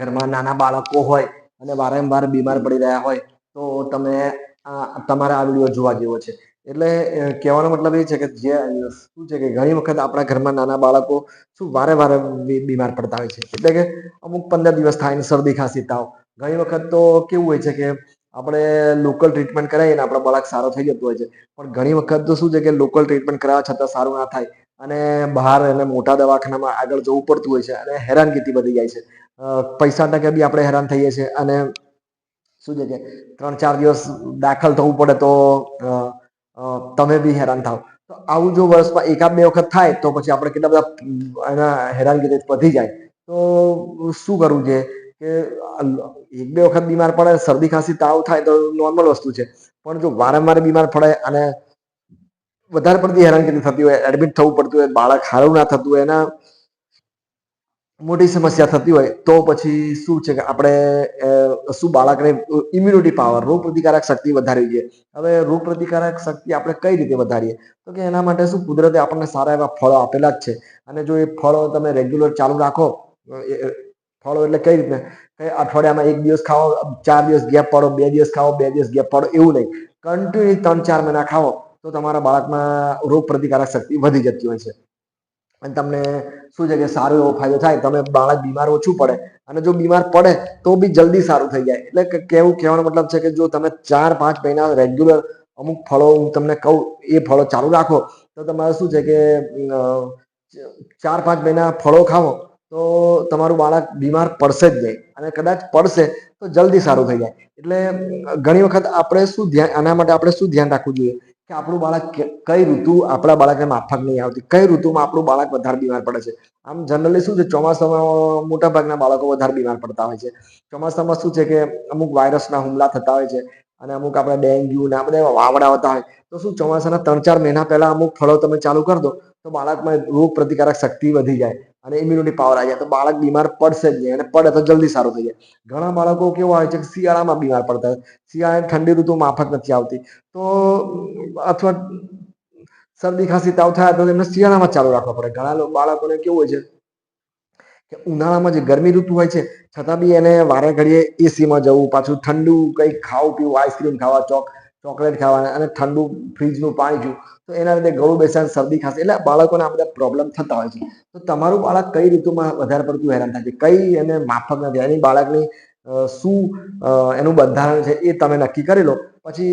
ઘરમાં નાના બાળકો હોય અને વારંવાર બીમાર પડી રહ્યા હોય, તો તમે તમારે આ વીડિયો જોવા જેવો છે. એટલે કહેવાનો મતલબ એ છે કે જે શું છે કે ઘણી વખત આપણા ઘરમાં નાના બાળકો શું વારે વારે બીમાર પડતા હોય છે. એટલે કે અમુક પંદર દિવસ થાય ને શરદી, ખાંસી, તાવ. ઘણી વખત તો કેવું હોય છે કે આપણે લોકલ ટ્રીટમેન્ટ કરાવીએ ને આપણો બાળક સારો થઈ જતો હોય છે. પણ ઘણી વખત તો શું છે કે લોકલ ટ્રીટમેન્ટ કરાવવા છતાં સારું ના થાય અને બહાર એને મોટા દવાખાનામાં આગળ જવું પડતું હોય છે અને હેરાનગતિ વધી જાય છે. પૈસા ટકે બી આપણે હેરાન થઈએ છીએ અને શું છે કે ત્રણ ચાર દિવસ દાખલ થવું પડે તો તમે બી હેરાન થાવ. તો આવું જો વર્ષમાં એકાદ બે વખત થાય તો પછી આપણે કેટલા બધા એના હેરાનગતિ વધી જાય. તો શું કરવું છે કે, એક બે વખત બીમાર પડે, શરદી ખાંસી, તાવ થાય તો નોર્મલ વસ્તુ છે. પણ જો વારંવાર બીમાર પડે અને વધારે પડતી હેરાનગતિ થતી હોય એડમિટ થવું પડતું હોય, બાળક સારું ના થતું હોય, એના મોટી સમસ્યા થતી હોય તો પછી શું છે કે આપણે શું બાળકને ઇમ્યુનિટી પાવર રોગ પ્રતિકારક શક્તિ વધારવી જોઈએ? હવે રોગ પ્રતિકારક શક્તિ આપણે કઈ રીતે વધારીએ? તો કે એના માટે શું કુદરતે આપણને સારા એવા ફળો આપેલા જ છે. અને જો એ ફળો તમે રેગ્યુલર ચાલુ રાખો ફળો એટલે કઈ રીતે અઠવાડિયામાં એક દિવસ ખાઓ, ચાર દિવસ ગેપ પાડો, બે દિવસ ખાઓ, બે દિવસ ગેપ પાડો, એવું નહીં. કન્ટિન્યુ ત્રણ ચાર મહિના ખાઓ, તો તમારા બાળકમાં રોગ પ્રતિકારક શક્તિ વધી જતી હોય છે. અને તમને શું છે કે સારો એવો ફાયદો થાય તમે બાળક બીમાર ઓછું પડે અને જો બીમાર પડે તો બી જલ્દી સારું થઈ જાય. એટલે કેવું કહેવાનો મતલબ છે કે જો તમે ચાર પાંચ મહિના રેગ્યુલર અમુક ફળો હું તમને કહું, એ ફળો ચાલુ રાખો, તો તમારે શું છે કે ચાર પાંચ મહિના ફળો ખાવો, તો તમારું બાળક બીમાર પડશે જ નહીં. અને કદાચ પડશે તો જલ્દી સારું થઈ જાય. એટલે ઘણી વખત આપણે શું ધ્યાન, આના માટે આપણે શું ધ્યાન રાખવું જોઈએ? કે આપણું બાળક કઈ ઋતુ આપણા બાળકને માફક નહીં આવતી? કઈ ઋતુમાં આપણું બાળક વધારે બીમાર પડે છે? આમ જનરલી શું છે? ચોમાસામાં મોટા ભાગના બાળકો વધારે બીમાર પડતા હોય છે. ચોમાસામાં શું છે કે અમુક વાયરસના હુમલા થતા હોય છે અને અમુક આપણે ડેન્ગ્યુ ને આ બધા વાવડા હોતા હોય. તો શું ચોમાસાના ત્રણ ચાર મહિના પહેલા અમુક ફળો તમે ચાલુ કરી દો તો બાળકમાં રોગ પ્રતિકારક શક્તિ વધી જાય. અને ઇમ્યુનિટી પાવર આવી જાય. તો બાળક બીમાર પડશે જ નહીં અને પડે તો જલ્દી સારું થઈ જાય. ઘણા બાળકો કેવા હોય છે કે શિયાળામાં બીમાર પડતા હોય. શિયાળાની ઠંડી ઋતુ માફક નથી આવતી. તો અથવા શરદી ખાંસી તાવ થાય તો એમને શિયાળામાં ચાલુ રાખવા પડે. ઘણા બાળકોને કેવું હોય છે કે ઉનાળામાં જે ગરમી ઋતુ હોય છે, છતાં બી એને વારે ઘડીએ એસીમાં જવું, પાછું ઠંડુ કંઈક ખાવું પીવું આઈસ્ક્રીમ ખાવા, ચોક ચોકલેટ ખાવાના અને ઠંડુ ફ્રીજનું પાણી પીવું. તો એના લીધે ગળું બેસાડ શરદી ખાંસી, એટલે બાળકોને આ બધા પ્રોબ્લેમ થતા હોય છે. તો તમારું બાળક કઈ ઋતુમાં વધારે પડતું હેરાન થાય છે? કઈ એને માફક નથી. એની બાળકની શું એનું બંધારણ છે એ તમે નક્કી કરી લો. પછી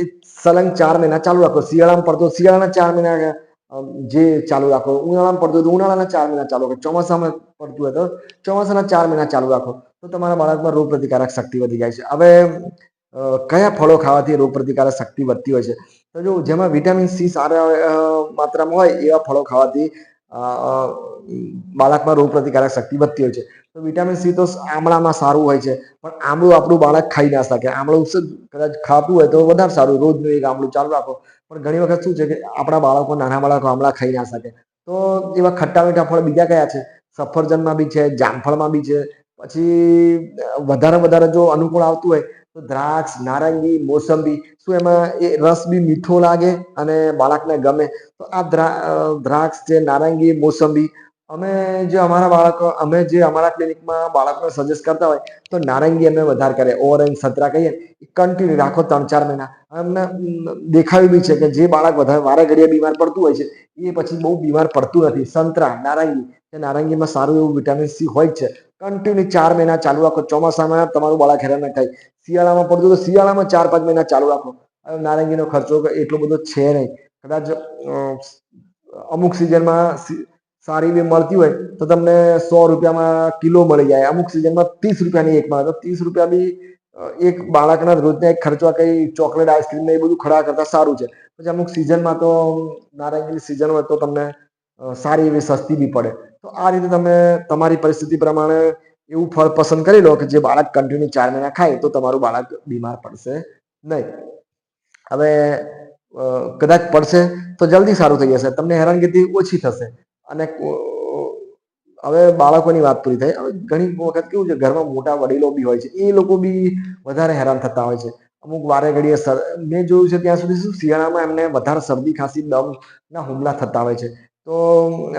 એ સલંગ ચાર મહિના ચાલુ રાખો. શિયાળામાં પડતો, શિયાળાના ચાર મહિના જે ચાલુ રાખો. ઉનાળામાં પડતું હોય તો ઉનાળાના ચાર મહિના ચાલુ રાખો. ચોમાસામાં પડતું હોય તો ચોમાસાના ચાર મહિના ચાલુ રાખો. તો તમારા બાળકમાં રોગ પ્રતિકારક શક્તિ વધી જાય છે. હવે કયા ફળો ખાવાથી રોગ પ્રતિકારક શક્તિ વધતી હોય છે? તો જો જેમાં વિટામિન સી સારા માત્રામાં હોય, એવા ફળો ખાવાથી બાળકમાં રોગ પ્રતિકારક શક્તિ વધતી હોય છે. તો વિટામિન સી તો આમળામાં સારું હોય છે, પણ આમળું આપણું બાળક ખાઈ ના શકે. આમળું કદાચ ખાતું હોય તો વધારે સારું, રોજનું એક આમળું ચાલુ રાખો. પણ ઘણી વખત શું છે કે આપણા બાળકો, નાના બાળકો આમળા ખાઈ ના શકે. તો એવા ખટ્ટા મીઠા ફળ બીજા કયા છે? સફરજનમાં બી છે, જામફળમાં બી છે. પછી વધારે વધારે જો અનુકૂળ આવતું હોય તો દ્રાક્ષ, નારંગી, મોસંબી, શું એમાં એ રસ બી મીઠો લાગે અને બાળકને ગમે? તો આ દ્રાક્ષ છે, નારંગી, મોસંબી, અમે જે અમારા બાળકો, અમે જે અમારા ક્લિનિકમાં બાળકને સજેસ્ટ કરતા હોય, તો નારંગી અમે વધારે કરે ઓરેન્જ, સંતરા કહીએ કન્ટિન્યુ રાખો ત્રણ ચાર મહિના. અમને દેખાયું બી છે કે જે બાળક વધારે વારે ઘડીએ બીમાર પડતું હોય છે, એ પછી બહુ બીમાર પડતું નથી. સંતરા, નારંગી નારંગીમાં સારું એવું વિટામિન સી હોય જ છે. કન્ટિન્યુ ચાર મહિના ચાલુ રાખો, ચોમાસામાં તમારું બાળક હેરાન ના થાય. શિયાળામાં પડતું તો શિયાળામાં ચાર પાંચ મહિના ચાલુ રાખો. નારંગીનો ખર્ચો એટલો બધો છે નહીં. કદાચ અમુક સિઝનમાં સારી એવી મળતી હોય તો તમને સો રૂપિયામાં કિલો મળી જાય. અમુક સિઝનમાં ત્રીસ રૂપિયાની એક મળે તો ત્રીસ રૂપિયા બી એક બાળકના રોજના એક ખર્ચવા કઈ ચોકલેટ, આઈસ્ક્રીમ ને એ બધું ખડા કરતા સારું છે. પછી અમુક સિઝનમાં તો નારંગીની સિઝન હોય તો તમને સારી એવી સસ્તી બી પડે. તો આ રીતે તમે તમારી પરિસ્થિતિ પ્રમાણે એવું ફળ પસંદ કરી લો કે જે બાળક કન્ટિન્યુ ચાર મહિના ખાય, તો તમારું બાળક બીમાર પડશે નહીં. હવે કદાચ પડશે તો જલ્દી સારું થઈ જશે. તમને હેરાનગતિ ઓછી થશે. અને હવે બાળકોની વાત પૂરી થઈ. હવે ઘણી વખત કેવું છે, ઘરમાં મોટા વડીલો બી હોય છે. એ લોકો બી વધારે હેરાન થતા હોય છે. અમુક વારે ઘડીએ સર, મેં જોયું છે ત્યાં સુધી શું શિયાળામાં એમને વધારે શરદી ખાંસી, દમ ના હુમલા થતા હોય છે. તો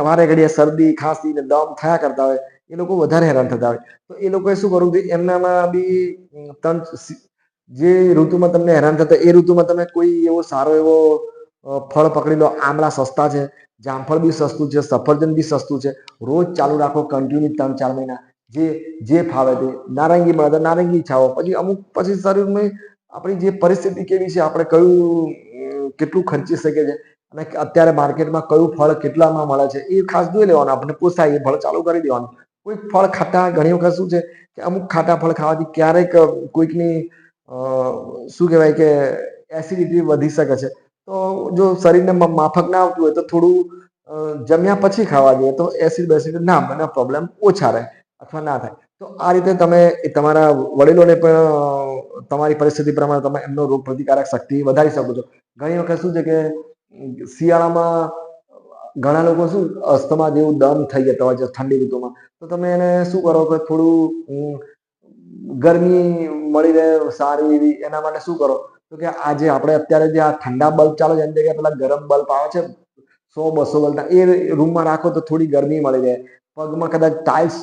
વારે ઘડીએ શરદી, ખાંસી ને દમ થયા કરતા હોય, એ લોકો વધારે હેરાન થતા હોય. તો એ લોકોએ શું કરવું જોઈએ એમનામાં બી તન જે ઋતુમાં તમને હેરાન થતા એ ઋતુમાં તમે કોઈ એવો સારો એવો ફળ પકડી લો, આમળા સસ્તા છે, જામફળ બી સસ્તું છે, સફરજન બી સસ્તું છે, રોજ ચાલુ રાખો કન્ટિન્યુ ત્રણ ચાર મહિના, જે જે ફાવે તે, નારંગી મળે તો નારંગી ખાઓ, પછી અમુક, પછી શરીરમાં આપણી જે પરિસ્થિતિ કેવી છે, આપણે કયું કેટલું ખર્ચી શકે છે અને અત્યારે માર્કેટમાં કયું ફળ કેટલામાં મળે છે એ ખાસ જોઈ લેવાનું. આપણે પોસાય એ ફળ ચાલુ કરી દેવાનું. કોઈક ફળ ખાટા, ઘણી વખત શું છે કે અમુક ખાટા ફળ ખાવાથી ક્યારેક કોઈકની શું કહેવાય કે એસિડિટી વધી શકે છે. તો જો શરીરને માફક ના આવતું હોય તો થોડું જમ્યા પછી ખાવા જોઈએ. તો એસિડ બેસિડ ના મને પ્રોબ્લેમ ઓછા રહે અથવા ના થાય. તો આ રીતે તમે તમારા વડીલોને પણ તમારી પરિસ્થિતિ પ્રમાણે તમે એમનો રોગ પ્રતિકારક શક્તિ વધારી શકો છો. ઘણી વખત શું છે કે શિયાળામાં ઘણા લોકો શું અસ્થમા જેવું દમ થઈ જતા હોય છે ઠંડી ઋતુમાં. તો તમે એને શું કરો કે થોડું ગરમી મળી રહે સારી એવી, એના માટે શું કરો? તો કે આજે આપણે અત્યારે જે આ ઠંડા બલ્બ ચાલે છે એની જગ્યાએ પેલા ગરમ બલ્બ આવે છે, સો બસો વોલ્ટના, એ રૂમમાં રાખો તો થોડી ગરમી મળી રહે. પગમાં કદાચ ટાઇલ્સ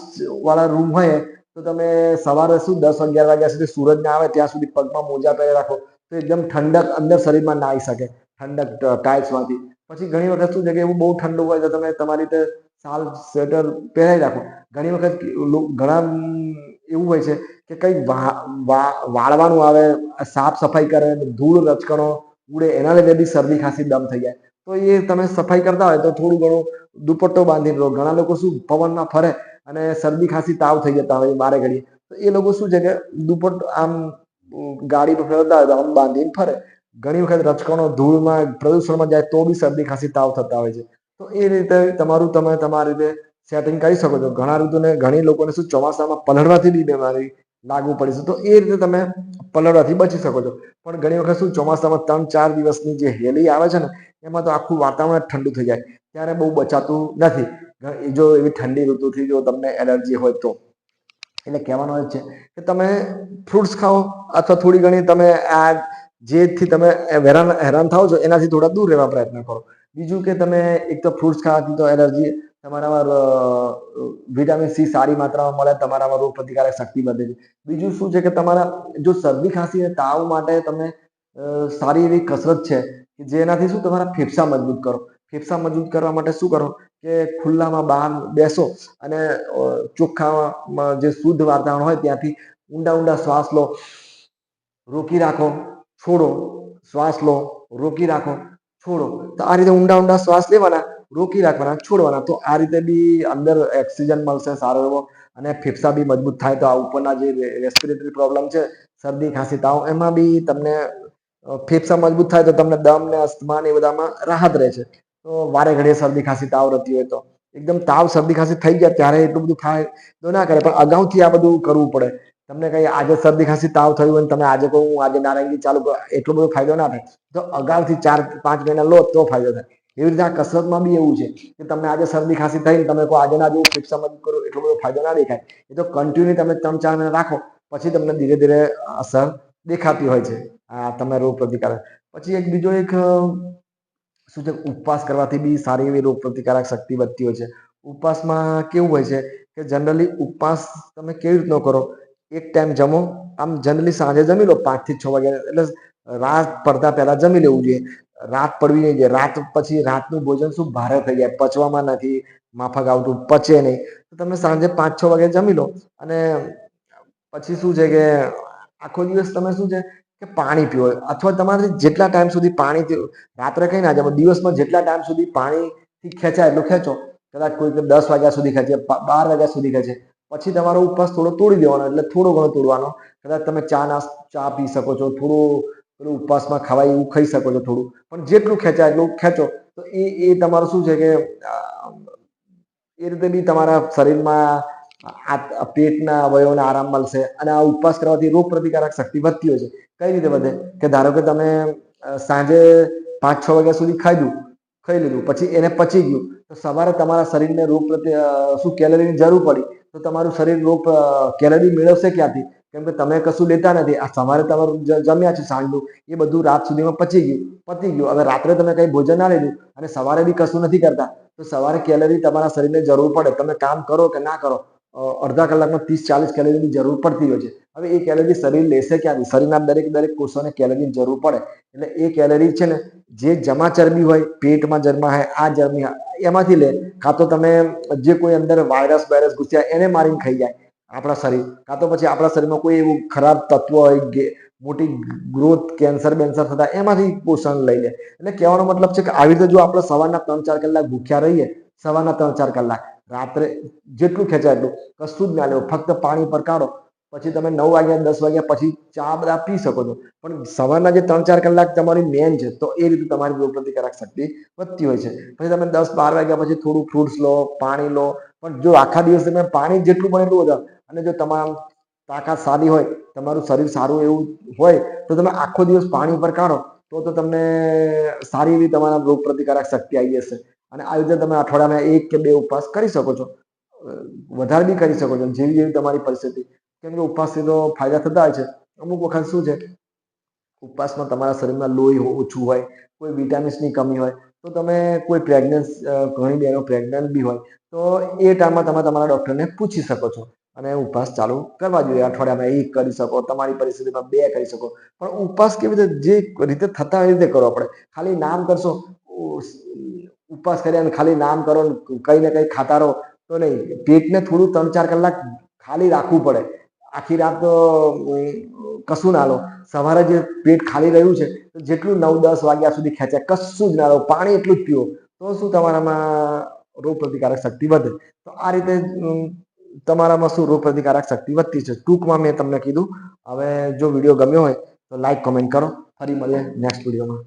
વાળા રૂમ હોય, તો તમે સવારે શું દસ અગિયાર વાગ્યા સુધી સૂરજ ના આવે, ત્યાં સુધી પગમાં મોજા પહેરી રાખો, તો એકદમ ઠંડક અંદર શરીરમાં ના આવી શકે. ઠંડક ટાઇલ્સમાંથી. પછી ઘણી વખત શું છે કે એવું બહુ ઠંડુ હોય તો તમે તમારી રીતે શાલ સ્વેટર પહેરાવી રાખો. ઘણી વખત ઘણા એવું હોય છે કે કંઈક વાળવાનું આવે, સાફ સફાઈ કરે, ધૂળ, રચકણો ઉડે, એના લીધે બી શરદી, ખાંસી, દમ થઈ જાય. તો એ તમે સફાઈ કરતા હોય તો થોડું ઘણું દુપટ્ટો બાંધીને રહો ઘણા લોકો શું પવનમાં ફરે અને શરદી, ખાંસી, તાવ થઈ જતા હોય બારે ઘડી તો એ લોકો શું છે કે દુપટ્ટો આમ ગાડી પર ફેરવતા હોય તો આમ બાંધીને ફરે. ઘણી વખત રચકણો ધૂળમાં, પ્રદૂષણમાં જાય તો બી શરદી ખાંસી, તાવ થતા હોય છે. તો એ રીતે તમારું તમે તમારી રીતે સેટિંગ કરી શકો છો. ઘણા ઋતુને, ઘણી લોકોને શું ચોમાસામાં પલળવાથી બી બીમારી લાગુ પડી છે. તો એ રીતે તમે પલળવાથી બચી શકો છો. પણ ઘણી વખત શું ચોમાસામાં ત્રણ, ચાર દિવસની જે હેલી આવે છે ને, એમાં તો આખું વાતાવરણ જ ઠંડુ થઈ જાય. ત્યારે બહુ બચાતું નથી. જો એવી ઠંડી ઋતુથી જો તમને એલર્જી હોય તો. એટલે કહેવાનો એ છે કે તમે ફ્રૂટ્સ ખાઓ અથવા થોડી ઘણી તમે આ જેથી તમે હેરાન હેરાન થાઓ છો, એનાથી થોડા દૂર રહેવા પ્રયત્ન કરો. બીજું કે તમે એક તો ફ્રૂટ્સ ખાવાથી તો એનર્જી તમારામાં વિટામિન સી સારી માત્રામાં મળે, તમારામાં રોગ પ્રતિકારક શક્તિ વધે છે. બીજું શું છે કે તમારા, જો શરદી ખાંસી અને તાવ માટે તમે સારી એવી કસરત છે, કે જેનાથી શું તમારા ફેફસા મજબૂત કરો. ફેફસા મજબૂત કરવા માટે શું કરો કે ખુલ્લામાં બહાર બેસો અને ચોખ્ખામાં જે શુદ્ધ વાતાવરણ હોય ત્યાંથી ઊંડા ઊંડા શ્વાસ લો, રોકી રાખો. છોડો, શ્વાસ લો, રોકી રાખો, છોડો. તો આ રીતે ઊંડા ઊંડા શ્વાસ લેવાના, રોકી રાખવાના, છોડવાના. તો આ રીતે બી અંદર ઓક્સિજન મળશે, સારો એવો, અને ફેફસા બી મજબૂત થાય. તો આ ઉપરના જે રેસ્પિરેટરી પ્રોબ્લેમ છે, શરદી, ખાંસી, તાવ, એમાં બી તમને ફેફસા મજબૂત થાય તો તમને દમ ને અસ્થમા ને બધામાં રાહત રહે છે. તો વારે ઘડીએ શરદી, ખાંસી, તાવ રહેતી હોય તો. એકદમ તાવ, શરદી, ખાંસી થઈ ગયા, ત્યારે એટલું બધું થાય તો ના કરે, પણ અગાઉથી આ બધું કરવું પડે. તમને કઈ આજે શરદી ખાંસી તાવ થયું હોય તમે આજે કહું, હું આજે નારંગી ચાલુ એટલો બધો ફાયદો ના થાય. તો અગાઉથી ચાર, પાંચ મહિના લો તો ફાયદો થાય. એવી રીતે આ કસરતમાં બી એવું છે કે તમને આજે શરદી ખાંસી થઈ ને તમે કહો, આજે ના જેવું ફિક્સ મજબૂત કરો. એટલો બધો ફાયદો ના દેખાય. એ તો કન્ટિન્યુ તમે ત્રણ, ચાર મહિના રાખો, પછી તમને ધીરે ધીરે અસર દેખાતી હોય છે આ તમે રોગ પ્રતિકારક. પછી એક બીજો એક શું છે, ઉપવાસ કરવાથી બી સારી એવી રોગ પ્રતિકારક શક્તિ વધતી હોય છે. ઉપવાસમાં કેવું હોય છે કે જનરલી ઉપવાસ તમે કેવી રીતનો કરો? એક ટાઈમ જમો, આમ જનરલી સાંજે જમી લો પાંચથી છ વાગ્યા, એટલે રાત પડતા પહેલા જમી લેવું જોઈએ. રાત પડવી નહીં જોઈએ. રાત પછી રાતનું ભોજન શું? ભારે થઈ જાય. પચવામાં નથી, માફક આવતું પચે નહીં. તો તમે સાંજે પાંચ છ વાગે જમી લો અને પછી શું છે કે આખો દિવસ તમે શું છે કે પાણી પીવો અથવા તમારે જેટલા ટાઈમ સુધી પાણી રાત્રે કઈ ના જમો, દિવસમાં જેટલા ટાઈમ સુધી પાણીથી ખેંચાય એટલું ખેંચો. કદાચ કોઈ દસ વાગ્યા સુધી ખેંચે, બાર વાગ્યા સુધી ખેંચે. પછી તમારો ઉપવાસ થોડો તોડી દેવાનો, એટલે થોડો ઘણો તોડવાનો. કદાચ તમે ચા ના ચા પી શકો છો, થોડું પેલું ઉપવાસમાં ખાવાય એવું ખાઈ શકો છો થોડું. પણ જેટલું ખેંચાય એટલું ખેંચો. તો એ એ તમારું શું છે કે એ રીતે બી તમારા શરીરમાં પેટના અવયવોને આરામ મળશે અને આ ઉપવાસ કરવાથી રોગ પ્રતિકારક શક્તિ વધતી હોય છે. કઈ રીતે વધે? કે ધારો કે તમે સાંજે પાંચ, છ વાગ્યા સુધી ખાધું ખાઈ લીધું, પછી એને પચી ગયું. તો સવારે તમારા શરીરને રોગ પ્રતિ શું કેલરીની જરૂર પડી. તો તમારું શરીર રોગ કેલરી મેળવશે ક્યાંથી? કેમ કે તમે કશું લેતા નથી. આ સવારે તમારું જમ્યા છે સાંજનું. એ બધું રાત સુધીમાં પચી ગયું, પતી ગયું. હવે રાત્રે તમે કઈ ભોજન ના લીધું અને સવારે બી કશું નથી કરતા, તો સવારે કેલરી તમારા શરીરને જરૂર પડે. તમે કામ કરો કે ના કરો અડધા કલાકમાં ત્રીસ ચાલીસ કેલરીની જરૂર પડતી હોય છે. હવે એ કેલરી શરીર લેશે ક્યાંથી? શરીરના દરેક દરેક કોષોને કેલરીની જરૂર પડે. એટલે એ કેલરી છે ને, જે જમા ચરબી હોય, પેટમાં જમા હોય આ ચરબી એમાંથી લે. કાં તો તમે જે કોઈ અંદર વાયરસ વાયરસ ઘૂસ્યા, એને મારીને ખાઈ જાય આપણા શરીર. કાં તો પછી આપણા શરીરમાં કોઈ એવું ખરાબ તત્વ હોય મોટી ગ્રોથ કેન્સર બેન્સર થતા, એમાંથી પોષણ લઈ લે. એટલે કહેવાનો મતલબ છે કે આવી રીતે જો આપણે સવારના ત્રણ, ચાર કલાક ભૂખ્યા રહીએ, સવારના ત્રણ, ચાર કલાક, રાત્રે જેટલું ખેંચાય એટલું કશું જ ના લેવું. ફક્ત પાણી પર કાઢો. પછી તમે નવ વાગ્યા, દસ વાગ્યા પછી ચા બધા પી શકો છો. પણ સવારના જે ત્રણ ચાર કલાક તમારી મેન છે, તો એ રીતે તમારી રોગપ્રતિકારક શક્તિ વધતી હોય છે. પછી તમે દસ બાર વાગ્યા પછી થોડું ફ્રૂટ્સ લો, પાણી લો. પણ જો આખા દિવસ તમે પાણી જેટલું પણ એટલું વધારે અને જો તમામ તાકાત સારી હોય, તમારું શરીર સારું એવું હોય, તો તમે આખો દિવસ પાણી પર કાઢો, તો તો તમને સારી એવી તમારા રોગ પ્રતિકારક શક્તિ આવી જશે. અને આ રીતે તમે અઠવાડિયામાં એક કે બે ઉપવાસ કરી શકો છો. વધારે બી કરી શકો છો. જેવી જેવી તમારી પરિસ્થિતિ કેમ કે ઉપવાસથી તો ફાયદા થતા હોય છે. અમુક વખત શું છે, ઉપવાસમાં તમારા શરીરમાં લોહી ઓછું હોય, કોઈ વિટામિન્સની કમી હોય, તો તમે કોઈ પ્રેગ્નન્સ ઘણી બહેનો પ્રેગ્નન્ટ બી હોય, તો એ ટાઈમમાં તમે તમારા ડૉક્ટરને પૂછી શકો છો. અને ઉપવાસ ચાલુ કરવા જોઈએ. અઠવાડિયામાં એક કરી શકો, તમારી પરિસ્થિતિમાં બે કરી શકો. પણ ઉપવાસ કેવી રીતે, જે રીતે થતા એ રીતે કરો આપણે ખાલી નામ કરશો ઉપવાસ કર્યા ખાલી નામ કરો કંઈ ને કંઈ ખાતા રહો, તો નહીં. પેટને થોડું ત્રણ ચાર કલાક ખાલી રાખવું પડે. આખી રાત કશું ના લો. સવારે જે પેટ ખાલી રહ્યું છે જેટલું નવ, દસ વાગ્યા સુધી ખેંચે, કશું જ ના લો. પાણી એટલું જ પીવો. તો શું તમારામાં રોગ પ્રતિકારક શક્તિ વધે? તો આ રીતે તમારામાં શું રોગ પ્રતિકારક શક્તિ વધતી છે? ટૂંકમાં મેં તમને કીધું. હવે જો વીડિયો ગમ્યો હોય, તો લાઈક કોમેન્ટ કરો. ફરી મળીએ નેક્સ્ટ વિડીયોમાં.